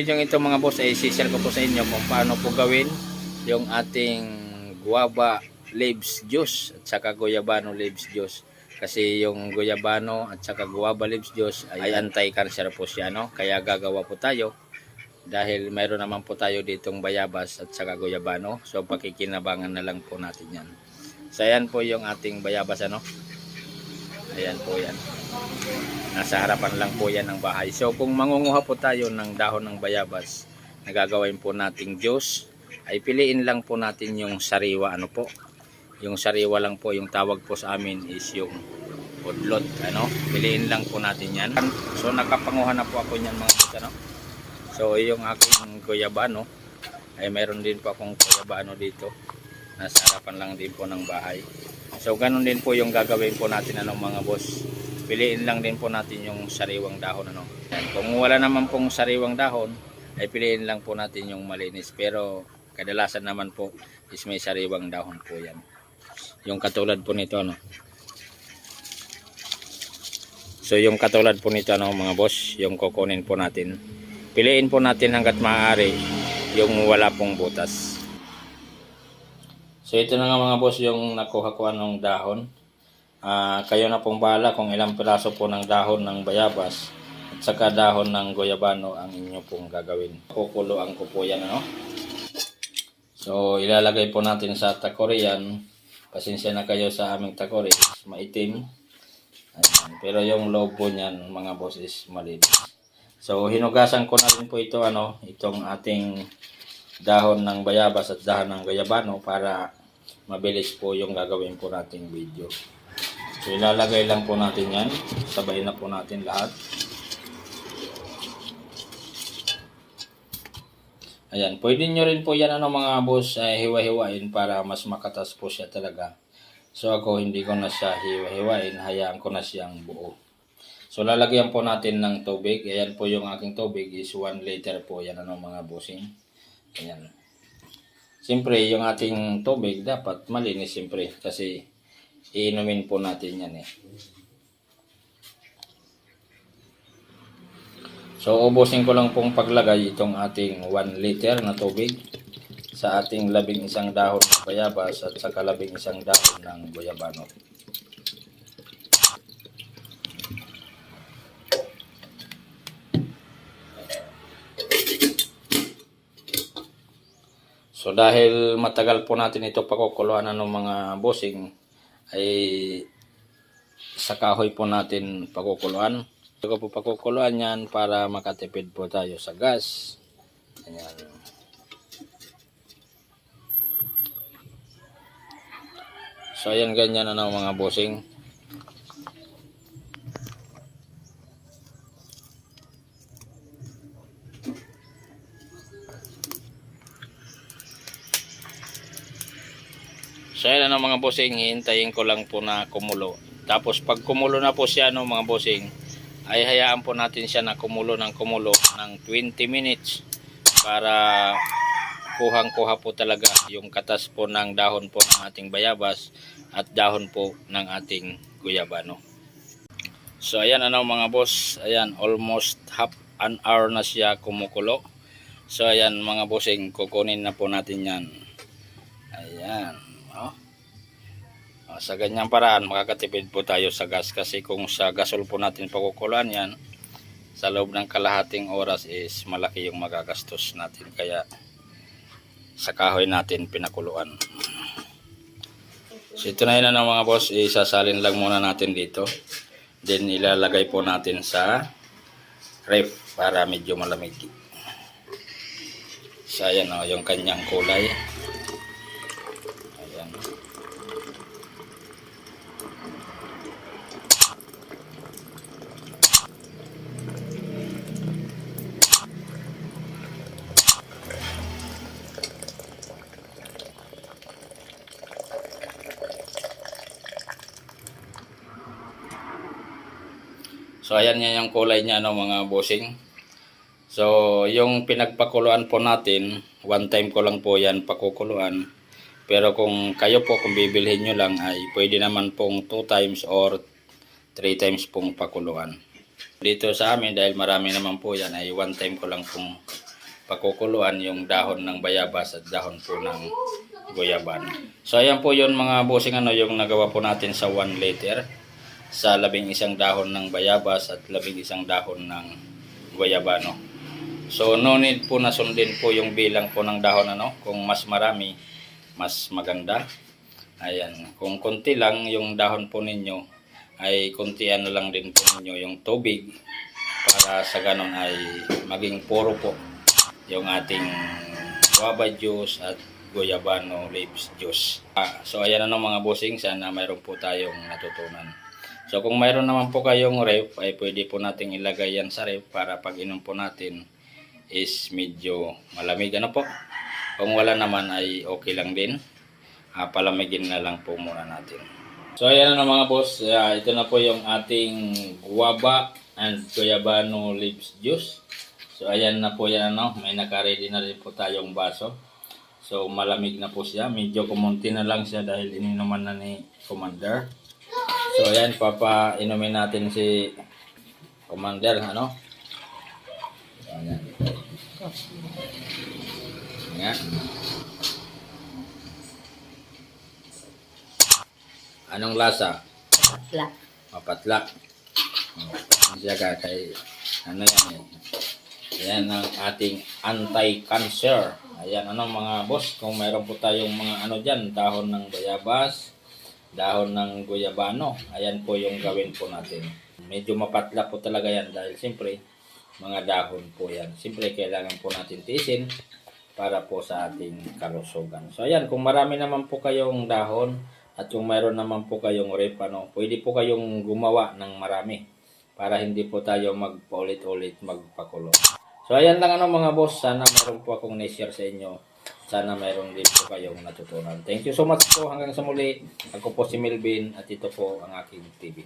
Yung ito mga boss ay sishare ko po sa inyo kung paano po gawin yung ating guava leaves juice at saka guyabano leaves juice. Kasi yung guyabano at saka guava leaves juice ay anti-cancer po siya no. Kaya gagawa po tayo dahil mayroon naman po tayo ditong bayabas at saka guyabano. So pakikinabangan na lang po natin yan. So ayan po yung ating bayabas ano. Ayan po yan. Nasa harapan lang po yan ng bahay. So kung mangunguha po tayo ng dahon ng bayabas na gagawin po nating juice, ay piliin lang po natin yung sariwa ano po. Yung sariwa lang po, yung tawag po sa amin is yung udlot. Ano? Piliin lang po natin yan. So nakapanguha na po ako niyan mga boss, ano? So yung aking guyabano, ay meron din po akong guyabano dito. Nasa harapan lang din po ng bahay. So ganun din po yung gagawin po natin ano mga boss. Piliin lang din po natin yung sariwang dahon ano. Kung wala naman pong sariwang dahon, ay piliin lang po natin yung malinis. Pero kadalasan naman po is may sariwang dahon po yan. Yung katulad po nito ano. So yung katulad po nito ano mga boss, yung kukunin po natin. Piliin po natin hanggat maaari yung wala pong butas. So ito na nga mga boss yung nakuha ko anong dahon. Ah, kayo na pong bahala kung ilang piraso po ng dahon ng bayabas at saka dahon ng goyabano ang inyo pong gagawin. Kukuluan ko po yan ano. So ilalagay po natin sa takore yan. Pasensya na kayo sa aming takore. Maitim. Ayan. Pero yung loob po niyan mga boss is malinis. So hinugasan ko na rin po ito ano, itong ating dahon ng bayabas at dahon ng gayabano para mabilis po yung gagawin po nating video. So ilalagay lang po natin yan. Sabay na po natin lahat. Ayan, pwede nyo rin po yan ano mga boss ay hiwa-hiwain para mas makatas po siya talaga. So ako hindi ko na siya hiwa-hiwain, hayaan ko na siyang buo. So lalagyan po natin ng tubig. Ayan po yung aking tubig is 1 liter po yan ano mga bossing. Ayan. Siyempre yung ating tubig dapat malinis siyempre kasi iinumin po natin yan eh. So ubusin ko lang pong paglagay itong ating 1 liter na tubig sa ating labing isang dahon ng bayabas at saka labing isang dahon ng guyabano. So dahil matagal po natin ito pakukuluan ng mga bossing ay sa kahoy po natin pakukuluan. Ito po pakukuluan yan para makatipid po tayo sa gas. Ayan. So ayan ganyan na ng mga bossing. Na mga bossing, hihintayin ko lang po na kumulo. Tapos pag kumulo na po siya no mga bossing, ay hayaan po natin siya na kumulo ng kumulo ng 20 minutes para kuhang-kuha po talaga yung katas po ng dahon po ng ating bayabas at dahon po ng ating guyabano. So ayan ano mga boss, ayan almost half an hour na siya kumukulo. So ayan mga bossing, kukunin na po natin yan. Ayan. Oh. Oh, sa ganyang paraan, makakatipid po tayo sa gas kasi kung sa gasol po natin pagkukuluan yan, sa loob ng kalahating oras is malaki yung magagastos natin. Kaya sa kahoy natin pinakuluan. So ito na yun na mga boss, isasalin lang muna natin dito. Then ilalagay po natin sa ref para medyo malamig. So ayan o, yung kanyang kulay. Ayan. So ayan yan yung kulay niya no mga bossing. So yung pinagpakuluan po natin, one time ko lang po yan pakukuluan. Pero kung kayo po, kung bibilhin nyo lang ay pwede naman pong 2 times or 3 times pong pakuluan. Dito sa amin dahil marami naman po yan ay one time ko lang pong pakukuluan yung dahon ng bayabas at dahon po ng goyaban. So ayan po yun mga bossing ano yung nagawa po natin sa 1 liter sa labing isang dahon ng bayabas at labing isang dahon ng goyabano. So no need po na sundin po yung bilang po ng dahon ano. Kung mas marami, mas maganda. Ayan. Kung konti lang yung dahon po ninyo, ay konti ano lang din po ninyo yung tubig para sa ganon ay maging puro po yung ating guava juice at goyabano leaves juice. Ah, so ayan na mga bossing, sana mayroon po tayong natutunan. So kung mayroon naman po kayong ref, ay pwede po nating ilagay yan sa ref para pag inom po natin is medyo malamig. Ano po? Kung wala naman ay okay lang din. Ah, palamigin na lang po muna natin. So ayan na mga boss, Ah, ito na po yung ating guava and goyabano leaves juice. So ayan na po yan ano, may naka-ready na rin po tayong baso. So malamig na po siya, medyo kumunti na lang siya dahil ininuman na ni Commander. So ayan, papainumin natin si Commander, ano? Ayan. Ayan. Anong lasa? Patla. Mapatla. Oh, siya ka kay ano yan eh. Yan ang ating anti-cancer. Ayan, ano mga boss, kung mayroon po tayong mga ano dyan, dahon ng bayabas, dahon ng guyabano, ayan po yung gawin po natin. Medyo mapatla po talaga yan dahil siyempre, mga dahon po yan. Siyempre, kailangan po natin tiisin para po sa ating kalusugan. So ayan, kung marami naman po kayong dahon at kung mayroon naman po kayong rep, ano, pwede po kayong gumawa ng marami para hindi po tayo magpaulit-ulit magpakulo. So ayan lang ano mga boss, sana mayroon po akong na-share sa inyo. Sana mayroon din po kayong natutunan. Thank you so much po hanggang sa muli. Ako po si Melvin at ito po ang aking TV.